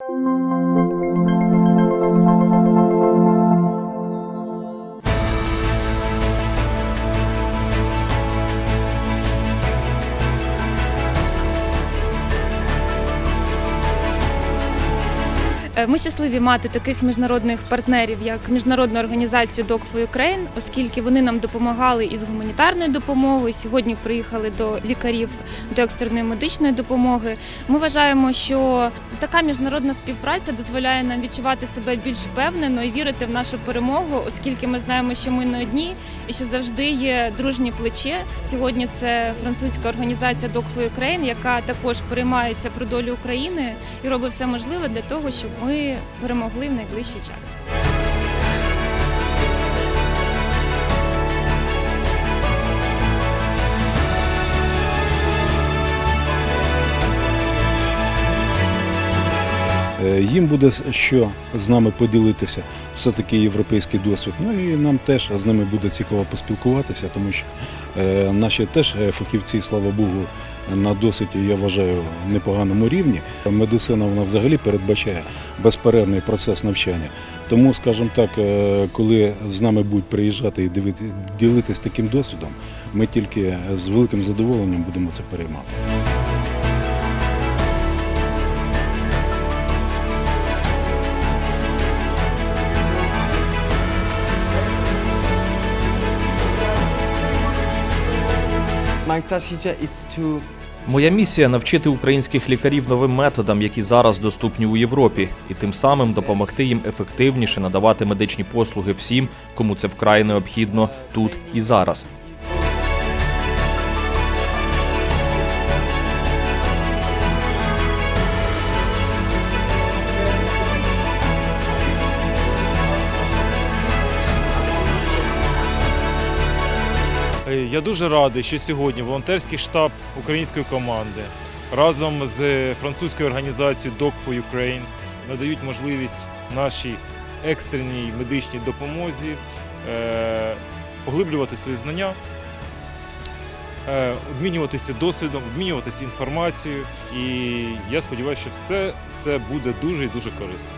Música Ми щасливі мати таких міжнародних партнерів, як міжнародну організацію Dog for Ukraine, оскільки вони нам допомагали із гуманітарною допомогою. Сьогодні приїхали до лікарів до екстреної медичної допомоги. Ми вважаємо, що така міжнародна співпраця дозволяє нам відчувати себе більш впевнено і вірити в нашу перемогу, оскільки ми знаємо, що ми не одні і що завжди є дружні плече. Сьогодні це французька організація Dog for Ukraine, яка також переймається про долю України і робить все можливе для того, щоб ми перемогли в найближчий час. Їм буде що з нами поділитися, все-таки європейський досвід. Ну і нам теж з ними буде цікаво поспілкуватися, тому що е, наші теж е, фахівці, слава Богу, на досить, я вважаю, непоганому рівні. Медицина вона взагалі передбачає безперервний процес навчання. Тому, скажімо так, е, коли з нами будуть приїжджати і дивити, ділитися таким досвідом, ми тільки з великим задоволенням будемо це переймати. My task here Моя місія навчити українських лікарів новим методам, які зараз доступні у Європі, і тим самим допомогти їм ефективніше надавати медичні послуги всім, кому це вкрай необхідно тут і зараз. Я дуже радий, що сьогодні волонтерський штаб української команди разом з французькою організацією Dog for Ukraine надають можливість нашій екстреній медичній допомозі е, поглиблювати свої знання, е, обмінюватися досвідом, обмінюватися інформацією. І я сподіваюся, що це все буде дуже і дуже корисно.